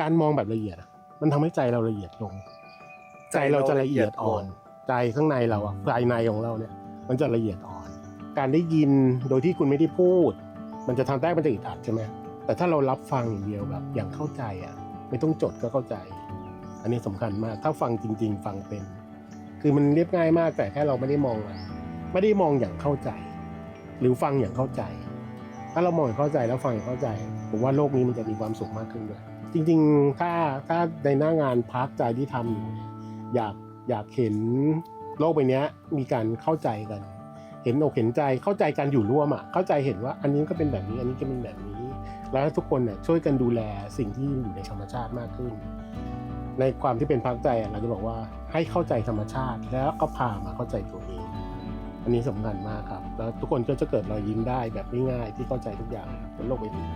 การมองแบบละเอียดอะมันทำให้ใจเราละเอียดลง ใจเราจะละเอียดอ่อน ใจข้างในเราอะภายในของเราเนี่ย มันจะละเอียดอ่อน การได้ยินโดยที่คุณไม่ได้พูด มันจะทำได้มันจะอึดอัดใช่ไหมแต่ถ้าเรารับฟังอย่างเดียวแบบอย่างเข้าใจอะไม่ต้องจดก็เข้าใจ อันนี้สำคัญมาก ถ้าฟังจริง ๆ ฟังเป็น คือมันเรียบง่ายมากแต่แค่เราไม่ได้มองอะไม่ได้มองอย่างเข้าใจ หรือฟังอย่างเข้าใจ ถ้าเรามองอย่างเข้าใจแล้วฟังอย่างเข้าใจผมว่าโลกนี้มันจะมีความสุขมากขึ้นด้วย จริงๆ ถ้าถ้าในหน้างานพาร์ทใจที่ทำอยู่เนี่ยอยากอยากเห็นโลกใบนี้มีการเข้าใจกัน เห็นอกเห็นใจเข้าใจการอยู่ร่วมอะเข้าใจเห็นว่าอันนี้ก็เป็นแบบนี้อันนี้ก็เป็นแบบนี้ แล้วทุกคนเนี่ยช่วยกันดูแลสิ่งที่อยู่ในธรรมชาติมากขึ้น ในความที่เป็นพักใจเราจะบอกว่าให้เข้าใจธรรมชาติ แล้วก็พามาเข้าใจตัวเอง อันนี้สำคัญมากครับ แล้วทุกคนก็จะเกิดรอยยิ้มได้แบบง่ายๆที่เข้าใจทุกอย่างบนโลกใบนี้